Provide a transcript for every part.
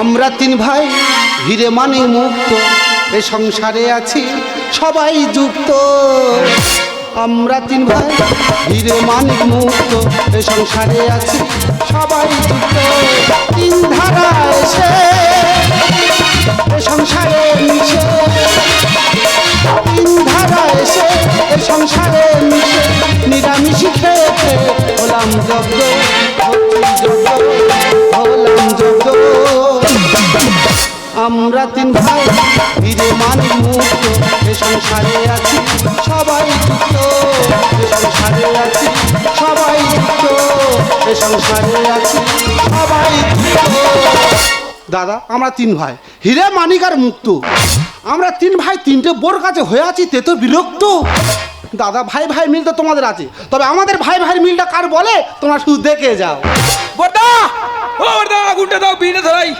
আমরা তিন ভাই ভিড়ে মানে মুক্ত। এ সংসারে আছি সবাই যুক্ত। আমরা তিন ভাই, হিরে মানে মুক্ত। এ সংসারে আছি সবাই যুক্ত। তিন ধারা এসে, এ সংসারে মিশে ধারা নিরামিষি আমরা তিন ভাই, হিরে মানি এ সংসারে আছি, সবাই এ সংসারে আছি, সবাই এ সংসারে আছি, সবাই দাদা, আমরা তিন ভাই, হিরে মানিক আর মুক্ত। আমরা তিন ভাই তিনটে বোর কাছে হয়ে আছি তে তো বিরক্ত। দাদা ভাই ভাই মিল তো তোমাদের আছে। তবে আমাদের ভাই ভাই মিলটা কার বলে? তোমরা শুধু দেখে যাও। বর্দা! ও বর্দা আগুনটা দাও বিড়ে ধরাই।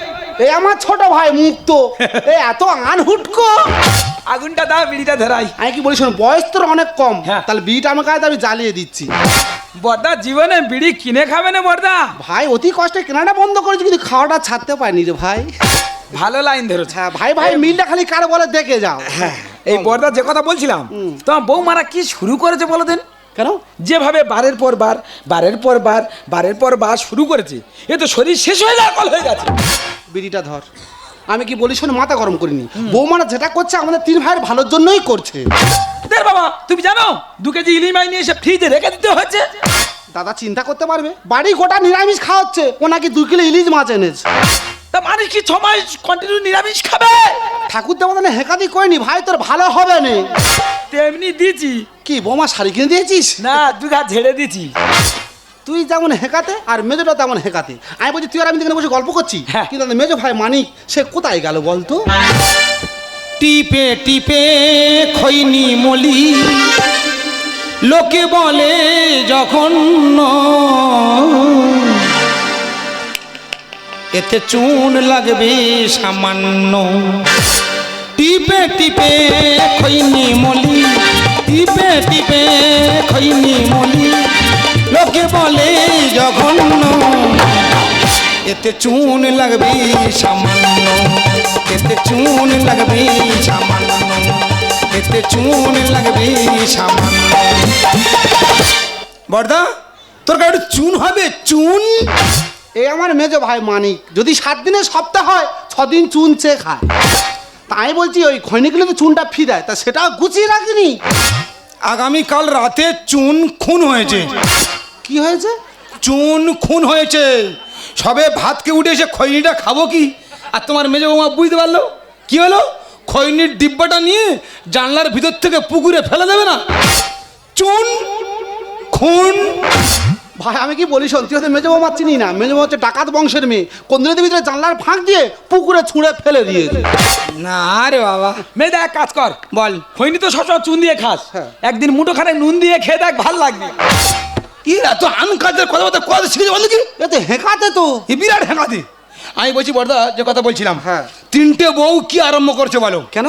এই আমার ছোট ভাই মুক্ত। এ এত আনহুটকো আগুনটা দাও বিড়িটা ধরাই। আমি কি বলি শোনো বয়স তোর অনেক কম। হ্যাঁ। তাহলে বিটা আমার কাছে আমি জ্বালিয়ে দিচ্ছি? বর্দা জীবনে বিড়ি কিনে খাবে না বর্দা। ভাই অতি কষ্টে কেনাটা বন্ধ করেছি কিন্তু খাওয়াটা ছাড়তে পারিনি রে ভাই। ভালো লাইন ধরেছে। হ্যাঁ ভাই ভাই মিলটা খালি কার বলে দেখে যাও। হ্যাঁ এই বর্দা যে কথা বলছিলাম তোমার বৌমারা কি শুরু করেছে বলো দেন? কেন? যেভাবে বারের পর বার বারের পর বার বারের পর বার শুরু করেছে এ তো শরীর শেষ হয়ে যাওয়ার কল হয়ে গেছে। বিড়িটা ধর। আমি কি বলি শোনো মাথা গরম করিনি। বৌমারা যেটা করছে আমাদের তিন ভাইয়ের ভালোর জন্যই করছে। দেখ বাবা তুমি জানো দু কেজি ইলি মাই নিয়ে এসে ফ্রিজে রেখে দিতে হচ্ছে দাদা চিন্তা করতে পারবে? বাড়ি গোটা নিরামিষ খাওয়াচ্ছে ও নাকি দু কিলো ইলিশ মাছ এনেছে। তা মানুষ কি ছ মাস কন্টিনিউ নিরামিষ খাবে? ঠাকুর দেবতা হেকাদি করিনি ভাই তোর ভালো হবে না। তেমনি দিয়েছি। কি বৌমা শাড়ি কিনে দিয়েছিস? না দু ঘা ঝেড়ে দিয়েছি। তুই যেমন হেকাতে আর মেজোটা তেমন হেকাতে। আমি বলছি তুই আর আমি এখানে বসে গল্প করছি? হ্যাঁ। কিন্তু মেজো ভাই মানিক সে কোথায় গেল বলতো? টিপে টিপে খৈনি মলি লোকে বলে যখন এতে চুন লাগবে সামান্য। টিপে টিপে খৈনি মলি, টিপে টিপে খৈনি মলি, লোকে বলে যখন এতে চুন লাগবে সামান্য, এতে চুন লাগবে সামান্য, এতে চুন লাগবে সামান্য। বর্দা তোর গাড়ি চুন হবে? চুন? এই আমার মেজো ভাই মানিক যদি সাত দিনের সপ্তাহ হয় ছদিন চুন চেয়ে খায়। তাই বলছি ওই খৈনিকগুলো তো চুনটা ফি দেয় তা সেটাও গুছিয়ে রাখিনি? আগামীকাল রাতে চুন খুন হয়েছে। কি হয়েছে? চুন খুন হয়েছে। সবে ভাতকে উঠে এসে খৈনিটা খাব কি? আর তোমার মেজো বৌমা বুঝতে পারল? কি হলো? খৈনির ডিব্বাটা নিয়ে জানলার ভিতর থেকে পুকুরে ফেলে দেবে না? চুন খুন। ভাই আমি কি বলি শোন তুই হয়তো মেজো বৌমা চিনি না। মেজো হচ্ছে ডাকাত বংশের মেয়ে। কোনদিনের ভিতরে জানলার ফাঁক দিয়ে পুকুরে ছুঁড়ে ফেলে দিয়েছে? না রে বাবা। মেয়ে দেখ কাজ কর। বল। খৈনি তো সবসময় চুন দিয়ে খাস। হ্যাঁ। একদিন মুঠো খানে নুন দিয়ে খেয়ে দেখ ভালো লাগবে। কি এত আন কাজের কথা শিখেছে বল কি এতে হেঁকাতে তো। এ বিরাট হেঁকাতে। আমি বলছি বর্দা যে কথা বলছিলাম হ্যাঁ। তিনটে বউ কি আরম্ভ করছে বলো? কেন?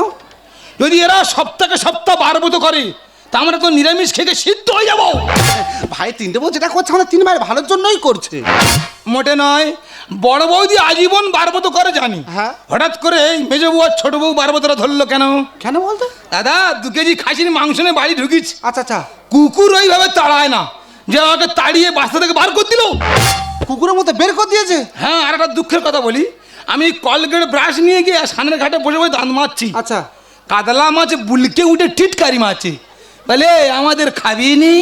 যদি এরা সপ্তাহে সপ্তাহ বারবত করে তা আমরা তো নিরামিষ খেতে সিদ্ধ হয়ে যাব। ভাই তিনটে বউ যেটা করছে আমাদের তিন ভাইয়ের ভালোর জন্যই করছে। মোটে নয় বড় বৌদি আজীবন বারবত করে জানি। হ্যাঁ। হঠাৎ করে এই মেজ বউ আর ছোট বউ বারবতরা ধরলো কেন? কেন বলতো? দাদা দু কেজি খাসির মাংস নিয়ে বাড়ি ঢুকিস আচ্ছা আচ্ছা। কুকুর ওইভাবে তাড়ায় না যে আমাকে তাড়িয়ে বাসা থেকে বার করে দিল। কুকুরের মতো বের করে দিয়েছে? হ্যাঁ আর একটা দুঃখের কথা বলি আমি কলগেট ব্রাশ নিয়ে গিয়ে সামনের ঘাটে বসে বসে দাঁত মারছি। আচ্ছা। কাতলা মাছ বুলকে উঠে টিটকারি মাছে বলে আমাদের খাবি নি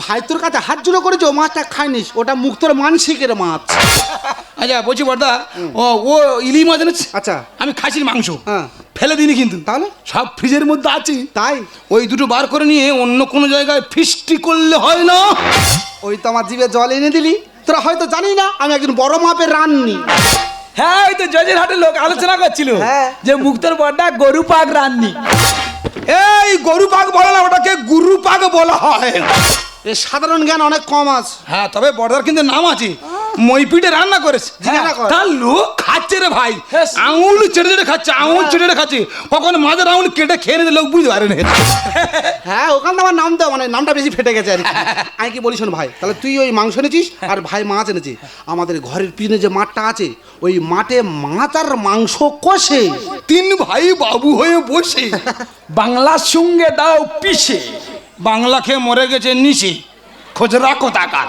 ভাই তোর কাছে হাত জুড়ে করেছে? ও মাছটা খাইনিস। ওটা মুক্তর মানসিকের মাছ। আচ্ছা বলছি বর্দা ও ও ইলি মাছ এনেছে? আচ্ছা। আমি খাসির মাংস। হ্যাঁ। ফেলে দিনি কিন্তু। তাহলে? সব ফ্রিজের মধ্যে আছে। তাই? ওই দুটো বার করে নিয়ে অন্য কোনো জায়গায় ফিস্টি করলে হয় না। ওই তো আমার জিভে জল এনে দিলি। তোরা হয়তো জানি না আমি একজন বড় মাপের রাননি। হ্যাঁ ওই তো জজের হাটে লোক আলোচনা করছিল হ্যাঁ। যে মুক্তর বড়টা গরু পাক রাননি। এই গরু পাক বলে না ওটাকে গুরু পাক বলা হয়। এ সাধারণ জ্ঞান অনেক কম আছে। হ্যাঁ তবে বর্দার কিন্তু নাম আছে। মই পিঠে রান্না করেছে। কর। তার লোক খাচ্ছে রে ভাই। হ্যাঁ। আঙুল চেটে চেটে খাচ্ছে আঙুল চেটে চেটে খাচ্ছে। কখন মাঝের আঙুল কেটে খেয়ে নিতে লোক বুঝতে পারে না। হ্যাঁ ওখানে আমার নাম তো মানে নামটা বেশি ফেটে গেছে আর কি। আমি কি বলি শোন ভাই তাহলে তুই ওই মাংস এনেছিস আর ভাই মাছ এনেছিস আমাদের ঘরের পিছনে যে মাঠটা আছে ওই মাঠে মাছ আর মাংস কষে। তিন ভাই বাবু হয়ে বসে। বাংলার সঙ্গে দাও পিসে বাংলা খেয়ে মরে গেছে নিশে। খোঁজ রাখো টাকা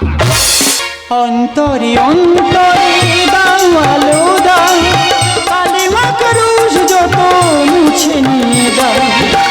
অন্তরে অন্তরি দাও। আলো দাও কালিমা মাকরুষ যত মুছে নিয়ে দাও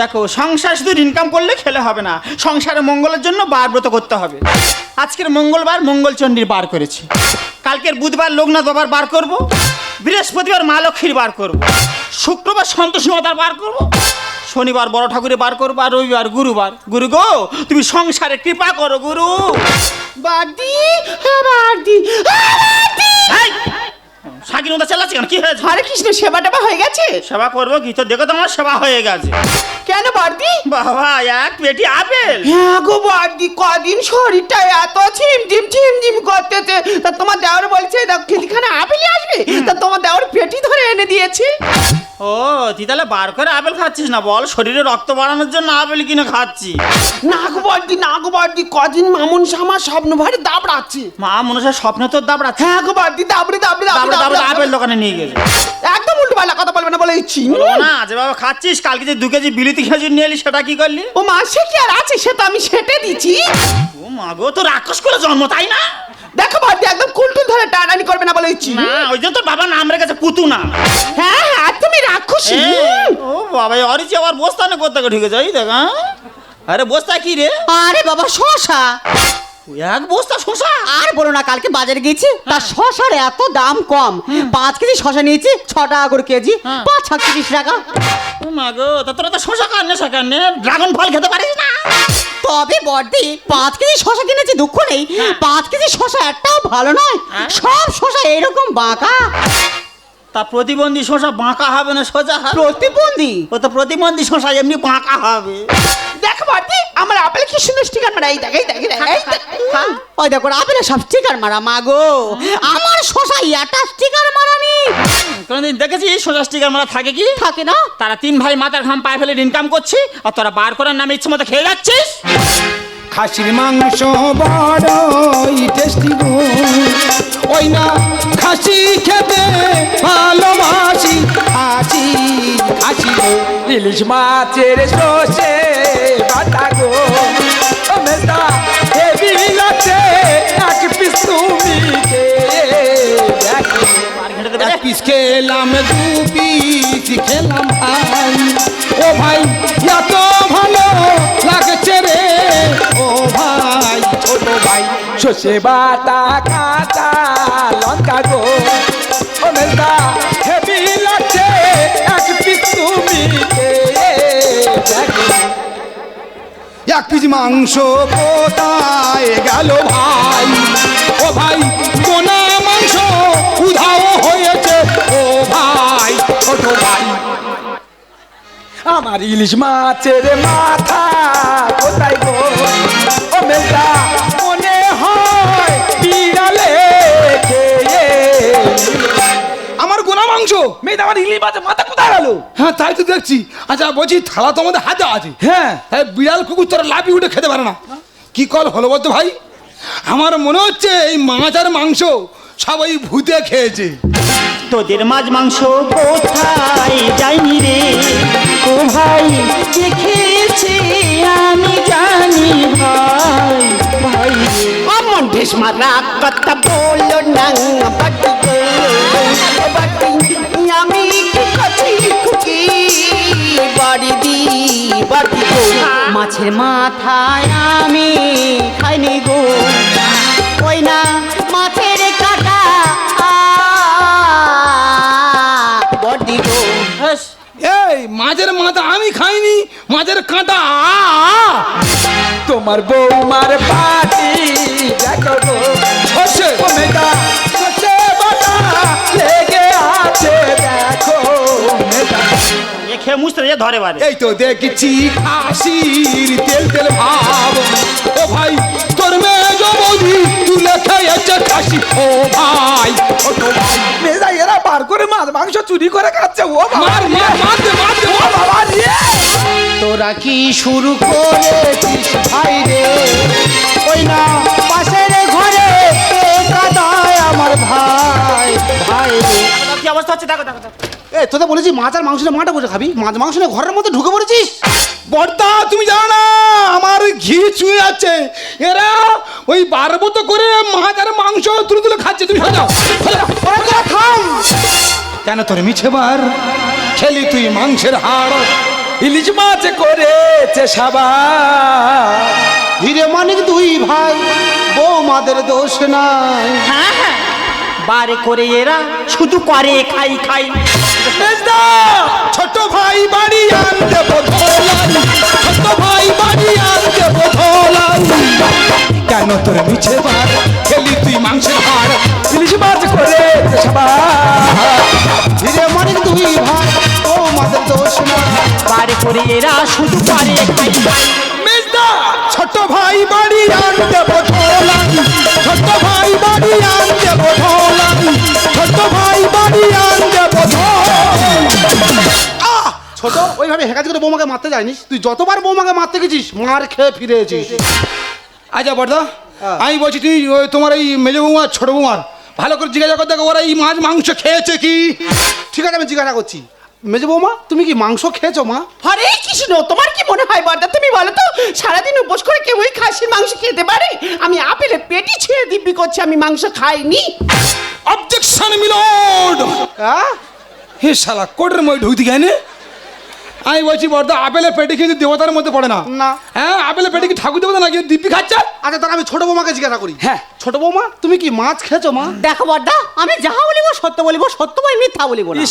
দেখো সংসার শুধু ইনকাম করলে খেলে হবে না সংসারে মঙ্গলের জন্য বার ব্রত করতে হবে। আজকের মঙ্গলবার মঙ্গলচণ্ডীর বার করেছি। কালকের বুধবার লোকনাথ বাবার বার করব বৃহস্পতিবার মা লক্ষ্মীর বার করব শুক্রবার সন্তোষ মাতার বার করব শনিবার বড় ঠাকুরের বার করব আর রবিবার গুরুবার। গুরু গো তুমি সংসারে কৃপা করো গুরু। বাদি বাদি স্বাধীনতা চালাচ্ছে কেন? কি হয়েছে? হরে কৃষ্ণ সেবা টেবা হয়ে গেছে? সেবা করব কি? তো দেখো তোমার সেবা হয়ে গেছে। কেন বাড়দি বাবা এক পেটি আপেল। হ্যাঁ গো বাড়দি কদিন শরীরটা এত ঝিমঝিম ঝিমঝিম করতেছে। তা তোমার দেওয়ার বলছে দেখো খেলিখানে আপেলই আসবে। তা তোমার দেওয়ার পেটি ধরে এনে দিয়েছে। ও তুই তাহলে বার করে আপেল খাচ্ছিস না বল? শরীরে রক্ত বাড়ানোর জন্য আপেল কিনে খাচ্ছি। না গো বাড়দি না গো বাড়দি কদিন মামুন সামা স্বপ্ন ভারে দাবড়াচ্ছে। মা মনুষের স্বপ্ন তোর দাবড়াচ্ছে। হ্যাঁ গো বাড়দি দাবড়ে দাবড়ে তারপরে দাবড়ে আপেল দোকানে নিয়ে গেছে। একদম উল্টো পাল্টা কথা বলবে না বলে ইচ্ছি বলব না যেভাবে খাচ্ছিস কালকে যে দু কেজি বিলিতি খেজুর নিয়ে এলি সেটা কি করলি? ও মা সে কি আর আছে? সে তো আমি সেটে দিচ্ছি। ও মা গো তো রাক্ষস করে জন্ম তাই না? দেখো ভাবি একদম কুলটুল ধরে টানানি করবে না বলে ইচ্ছি না ওই জন্য তোর বাবা নাম রেখেছে পুতু না। হ্যাঁ হ্যাঁ তুমি রাক্ষসী। ও বাবা অরিচি আবার বস্তানে করতে ঢুকে যাই দেখ হ্যাঁ? আরে বস্তা কি রে? আরে বাবা শশা। এক বস্তা শশা আর বলো না কালকে বাজারে গেছি তার শশার এত দাম কম। পাঁচ কেজি শশা নিয়েছি ছ টাকা করে কেজি পাঁচ ছত্রিশ টাকা ও মা গো তা তোরা তো শশা কান্নে সেখানে ড্রাগন ফল খেতে পারিস না। তবে বর্দি পাঁচ কেজি শশা কিনেছি দুঃখ নেই। পাঁচ কেজি শশা একটাও ভালো নয়। হ্যাঁ? সব শশা এরকম বাঁকা। তা প্রতিবন্ধী শশা বাঁকা হবে না সোজা প্রতিবন্ধী? ও তো প্রতিবন্ধী শশা এমনি বাঁকা হবে। বাড়দি আমার আপেল কি সুন্দর স্টিকার মারা? এই দেখ এই দেখ এই দেখ, ওই দেখো আপেলে সব স্টিকার মারা মাগো আমার শশা একটা স্টিকার মারা কোনোদিন দেখেছিস সোজা স্টিকার মারা থাকে কি? থাকে না। তারা তিন ভাই মাথার ঘাম পায়ে ফেলে ইনকাম করছি আর তোরা বার করার নামে ইচ্ছে মতো খেয়ে যাচ্ছিস? খাসির মাংস বড়ই টেস্টি গো। ওই না খাসি খেতে ভালোবাসি খাসি খাসি ইলিশ মাছের শোষে পিস খেলাম, দু পিস খেলাম ভাই ও ভাই, এত ভালো লাগছে রে। ও ভাই, ছোট ভাই শোষে বাটা কাঁচা লঙ্কা গো ও মেজদা হেভি লাগছে, এক পিস তুমি এক পিস মাংস কোথায় গেল ভাই? ও ভাই আমার ইলিশ মাছের মাথা কোথায় গো? ও মেজদা মনে হয় বিড়ালে আমার গোনা মাংস মেয়েদা আমার ইলিশ মাছের মাথা কোথায় গেল? হ্যাঁ তাই তো দেখছি। আচ্ছা বলছি থালা তো আমাদের হাতে আছে। হ্যাঁ। তাই বিড়াল কুকুর তোরা লাফি উঠে খেতে পারে না। কি কল হলো বলতো ভাই? আমার মনে হচ্ছে এই মাছ আর মাংস সবাই ভূতে খেয়েছে। তোদের মাছ মাংস কোথায় যায়নি? শিখেছি আমি জানি ভাই ভাই অমন ভীষ্মরা কথা বলো না, বাটি বাটি আমি কাছি খুকি? বাড়ি দি বাটি মাছের মাথায় আমি খাইনি গো। ওই না? মাছের মাথা আমি খাইনি মাছের কাঁটা। তোমার বৌমার পাটি দেখো লেগে আছে খেয়ে মুছতে যে ধরে বারে এই তো দেখছি তেল তেল ভাব ও ভাই তোর তুলে খেয়েছে খাসি ও ভাই ও ভাই। মেয়েটা এরা বার করে মাছ মাংস চুরি করে খাচ্ছে ও মার মার মার মার ও বাবা রে তোরা কি শুরু করেছিস? ভাই রে। ওই না পাশের ঘরে কাদায় আমার ভাই। ভাই রে। কি অবস্থা হচ্ছে? দেখো দেখো দেখো। এ তোদের বলেছি মাছ আর মাংস মাঠে বসে খাবি? মাছ মাংস নিয়ে ঘরের মধ্যে ঢুকে পড়েছিস? বর্দা তুমি জানো না আমার ঘি চুয়ে যাচ্ছে। এরা ওই বারবত করে মাছ আর মাংস তুলে তুলে খাচ্ছে। তুমি থাম। কেন তোর মিছে বার? খেলি তুই মাংসের হাড়। ইলিশ মাছ করেছে সাবা হিরে মানিক দুই ভাই বৌমাদের দোষ নাই। হ্যাঁ হ্যাঁ। বারে করে এরা শুধু করে খাই খাই। ছোট ভাই বাড়ি আনতে ছোট ভাই বাড়ি আনতে কেন তোর মিছে বার খেলি তুই মাংসের হাড়। ইলিশ মাছ করেছে সাবা হিরে মানিক দুই ভাই বৌমাদের দোষ নাই বারে করে এরা শুধু করে খাই ছোট ভাই বাড়ি আনতে ছোট ভাই বাড়ি আনতে ছোট ওইভাবে হেকাজ করে বৌমাকে মারতে যায়নিস তুই যতবার বৌমাকে মারতে গেছিস মার খেয়ে ফিরে এসেছিস। আচ্ছা বর্দা হ্যাঁ। আমি বলছি তুই ওই তোমার এই মেজো বৌমা ছোট বৌমার ভালো করে জিজ্ঞাসা করে দেখো ওরা এই মাছ মাংস খেয়েছে কি? ঠিক আছে আমি জিজ্ঞাসা করছি। মেজে বৌমা তুমি কি মাংস খেয়েছো মা? হরে কৃষ্ণ তোমার কি মনে হয় বর্দা তুমি বলো তো সারাদিন উপোস করে কেউ ওই খাসির মাংস খেতে পারে? আমি আপেলে পেটি ছেড়ে দিব্যি করছি আমি মাংস খাইনি। অবজেকশন মিলোড হ্যাঁ? হে শালা কোটের মই ঢুকতে গেনে আমি বলছি বর্দা আপেলের পেটে কিন্তু দেবতার মধ্যে পড়ে না। না। হ্যাঁ আপেলের পেটে কি ঠাকুর দেবতা নাকি? দিব্যি খাচ্ছে? আচ্ছা তাহলে আমি ছোট বৌমাকে জিজ্ঞাসা করি। হ্যাঁ। ছোট বৌমা তুমি কি মাছ খেয়েছো মা? দেখো বড়দা আমি যাহা বলিব সত্য বলিব সত্য বই মিথ্যা বলিব না।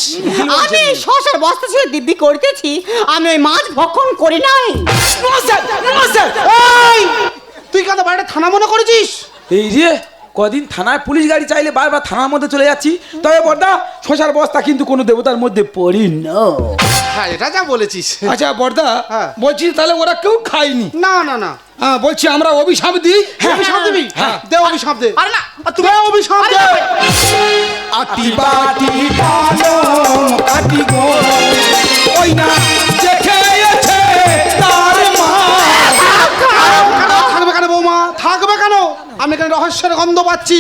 আমি শশার বস্তা ছিল দিব্যি করতেছি আমি ওই মাছ ভক্ষণ করি নাই। এই তুই কেন বাড়িটা থানা মনে করেছিস? এই রে কদিন থানায় পুলিশ গাড়ি চাইলে বারবার থানার মধ্যে চলে যাচ্ছি। তবে বর্দা শশার বস্তা কিন্তু কোনো দেবতার মধ্যে পড়ি না। হ্যাঁ এটা যা বলেছিস। আচ্ছা বর্দা হ্যাঁ। বলছি তাহলে ওরা কেউ খায়নি। না না না। হ্যাঁ বলছি আমরা অভিশাপ দিই। অভিশাপ দিবি হ্যাঁ। দে অভিশাপ দে। আরে না দে অভিশাপ দে। আটি বাটি পালং কাটি গো। ওই না যে খেয়েছে তার মা। থাকবে কেন বৌমা? থাকবে কেন? আমি এখানে রহস্যের গন্ধ পাচ্ছি।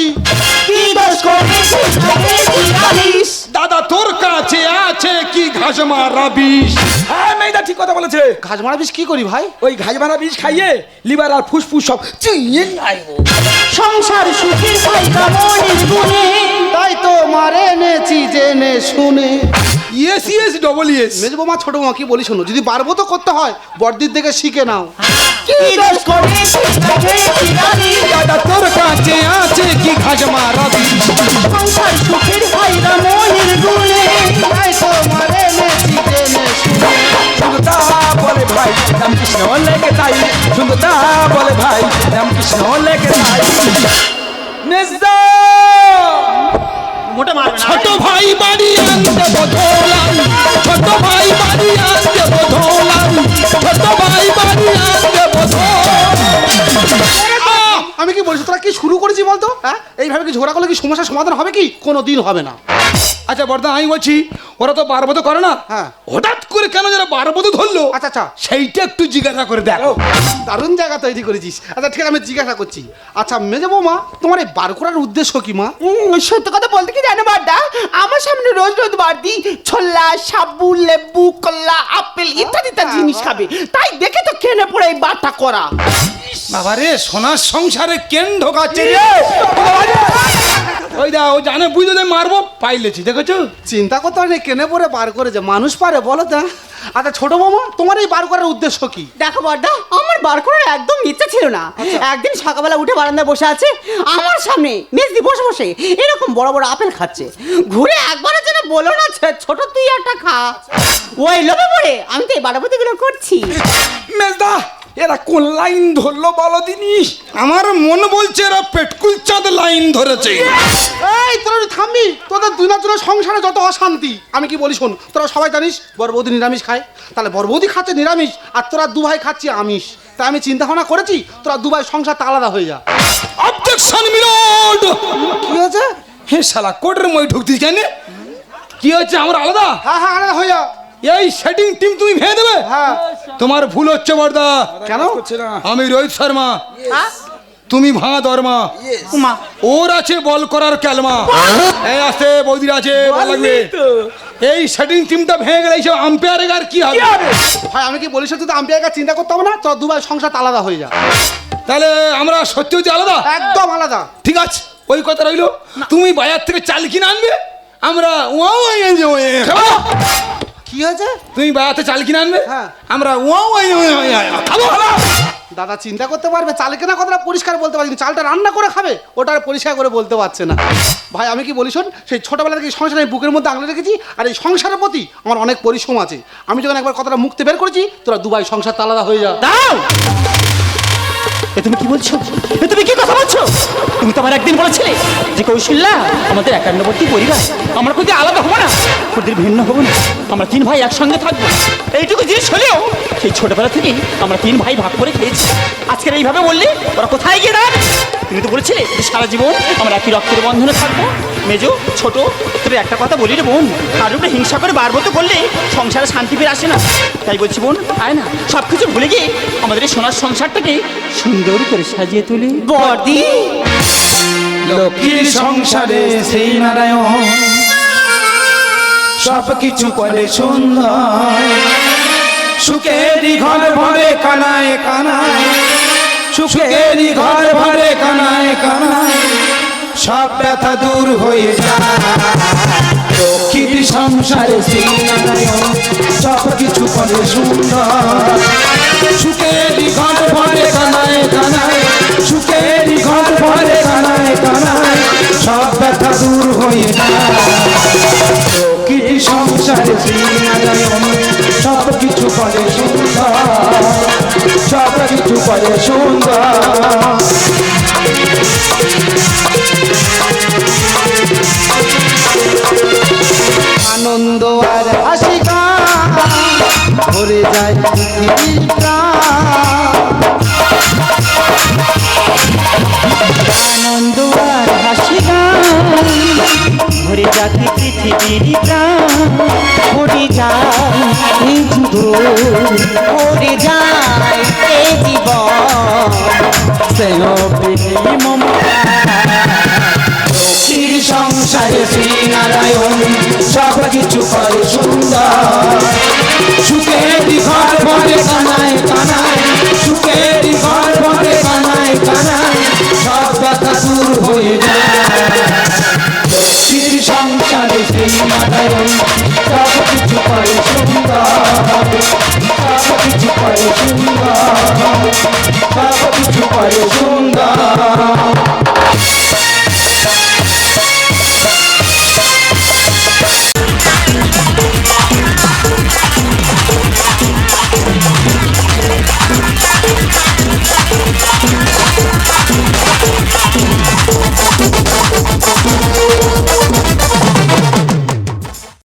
কি দোষ করেছিস? দাদা তোর কাছে আছে কি ঘাস মারা বিষ? হ্যাঁ মেয়েটা ঠিক কথা বলেছে। ঘাস মারা বিষ কি করি ভাই? ওই ঘাস মারা বীজ খাইয়ে লিভার আর ফুসফুস সব আইবো সংসার সুখের পাইকা মনের গুণে তাই তো মারে এনেছি জেনে শুনে। ইয়েস ইয়েস ডবল ইয়েস মেজ বৌমা ছোট বৌমা কি বলি শোনো যদি পারব তো করতে হয় বর্দির থেকে শিখে নাও। কি দোষ করেছিস দাদা তোর কাছে আছে কি ঘাস মারা বিষ? সংসার সুখের পাইকা মনের রামকৃষ্ণ লেগে তাই শুধু তা বলে ভাই রামকৃষ্ণ লেগে তাই। ছোট ভাই বাড়ি আনতে বধলাম ছোট ভাই বাড়ি আনতে বধলাম ছোট ভাই বাড়ি আনতে বধলাম। আমি কি বলছি তোরা কি শুরু করেছি বলতো? হ্যাঁ? এইভাবে কি ঝগড়া করলে কি সমস্যার সমাধান হবে কি? কোনো দিন হবে না। আচ্ছা বর্দা আমি বলছি ওরা তো বারবত করে না। হ্যাঁ। হঠাৎ করে কেন যারা বারবত ধরলো? আচ্ছা আচ্ছা। সেইটা একটু জিজ্ঞাসা করে দেখো। দারুণ জায়গা তৈরি করেছিস। আচ্ছা ঠিক আছে আমি জিজ্ঞাসা করছি। আচ্ছা মেজে বৌমা তোমার এই বার করার উদ্দেশ্য কি মা? সত্যি কথা বলতে কি জানো বাড্ডা আমার সামনে রোজ রোজ বাড়তি ছোলা সাবু লেবু কলা আপেল ইত্যাদি ইত্যাদি জিনিস খাবে। তাই দেখে তো কেনে পড়ে এই বারটা করা। বাবা রে সোনার সংসারে কেন ঢোকাচ্ছে রে? ওই দা ও জানে বুঝতে দে মারবো পাইলেছি। দেখেছ? চিন্তা করতে হয় কেনে পরে বার করেছে। মানুষ পারে বলো তা। আচ্ছা ছোট বৌমা তোমার এই বার করার উদ্দেশ্য কি? দেখো বড়দা আমার বার করার একদম ইচ্ছা ছিল না। একদিন সকালবেলা উঠে বারান্দায় বসে আছে আমার সামনে মেজদি বসে বসে এরকম বড় বড় আপেল খাচ্ছে। ঘুরে একবারের জন্য বলো না ছোট তুই একটা খা। ওই লোভে পড়ে আমি তো এই বাড়াবাতিগুলো করছি। মেজদা এরা কোন লাইন ধরলো বলো দিনি? আমার মন বলছে এরা পেটকুল চাঁদ লাইন ধরেছে। এই তোরা একটু থামবি। তোদের দুই জনের সংসারে যত অশান্তি আমি কি বলি শোন তোরা সবাই জানিস বড় বৌদি নিরামিষ খায়? তাহলে বড় বৌদি খাচ্ছে নিরামিষ আর তোরা দু ভাই খাচ্ছি আমিষ। তাই আমি চিন্তা ভাবনা করেছি তোরা দু ভাই সংসারটা আলাদা হয়ে যা। অবজেকশন মিলোড কি হয়েছে? হে শালা কোটের মই ঢুকতিস কেন? কি হচ্ছে আমার আলাদা? হ্যাঁ হ্যাঁ আলাদা হয়ে যা এই সেটিং টিম তুমি ভেঙে দেবে হ্যাঁ তোমার ভুল হচ্ছে বর্দা কেন হচ্ছে আমি রোহিত শর্মা হ্যাঁ? তুমি ভাঙা দরমা ওর আছে বল করার ক্যালমা এই আসতে বৌদির আছে লাগবে এই সেটিং টিমটা ভেঙে গেলে এইসব আম্পায়ারের আর কি হবে ভাই আমি কি বলিস তুই আম্পিয়ারকে চিন্তা করতে হবে না তোরা দু ভাই সংসারটা আলাদা হয়ে যা তাহলে আমরা সত্যি সত্যি আলাদা একদম আলাদা ঠিক আছে ওই কথা রইল তুমি বাজার থেকে চাল কিনে আনবে আমরা ওয়া কি হয়েছে? তুমি থেকে চাল কিনে আনবে? হ্যাঁ। আমরা খাব দাদা চিন্তা করতে পারবে? চাল কেনা কথাটা পরিষ্কার বলতে পারছি চালটা রান্না করে খাবে? ওটা আর পরিষ্কার করে বলতে পারছে না। ভাই আমি কি বলি শোন সেই ছোটবেলা থেকে সংসার বুকের মধ্যে আঙুলে রেখেছি আর এই সংসারের প্রতি আমার অনেক পরিশ্রম আছে। আমি যখন একবার কথাটা মুক্তি বের করেছি তোরা দুবাই সংসার আলাদা হয়ে যা। দাও! এ তুমি কি বলছো? এ তুমি কি কথা বলছো? তুমি তো আমার একদিন বলেছিলে যে কৌশল্যা, আমাদের একান্নবর্তী পরিবার, আমরা কোথায় আলাদা হব না ওদের ভিন্ন হব না, আমরা তিন ভাই একসঙ্গে থাকব। এইটুকু জিনিস হলেও সেই ছোটবেলা থেকেই আমরা তিন ভাই ভাগ করে খেয়েছি। আজকের এইভাবে বললে ওরা কোথায় গিয়ে সারা জীবন। আমরা একই রক্তের বন্ধনে থাকব। মেজো, ছোট তবে একটা কথা বলি রে বোন। উপরে হিংসা করে বারবত করলে সংসারে শান্তি ফিরে আসে না। তাই বলছি বোন আয় না? সব কিছু ভুলে গিয়ে আমাদের এই সোনার সংসারটাকে সুন্দর করে সাজিয়ে তুলি। বর্দি লক্ষ্মীর সংসারে সেই নারায়ণ সব কিছু করে সুন্দর। সুখেরই ঘর ভরে কানায় কানায় সুখেরই ঘর ভরে কানায় কানায় সব ব্যথা দূর হয়ে যায়। লক্ষ্মীর সংসারে সব কিছু করে সুন্দর। সুখেরই ঘর ভরে কানায় কানায় সুখেরই ঘর ভরে কানায় কানায় সব ব্যথা দূর হয়ে যায়। সংসারে সব কিছু করে সুন্দর, সব কিছু করে সুন্দর। আনন্দ আর হাসি ভরে যায় আনন্দ আর হাসি ভরে যাকে পৃথিবীর হরি যায় যুগ হরি যায় এ জীব লক্ষ্মীর সংসারে শ্রী নারায়ণ সব কিছু করে সুন্দর সুখের ঘর বলে কানায় কানায় সুখের ঘর বলে কানায় কানায় সব কথা শুরু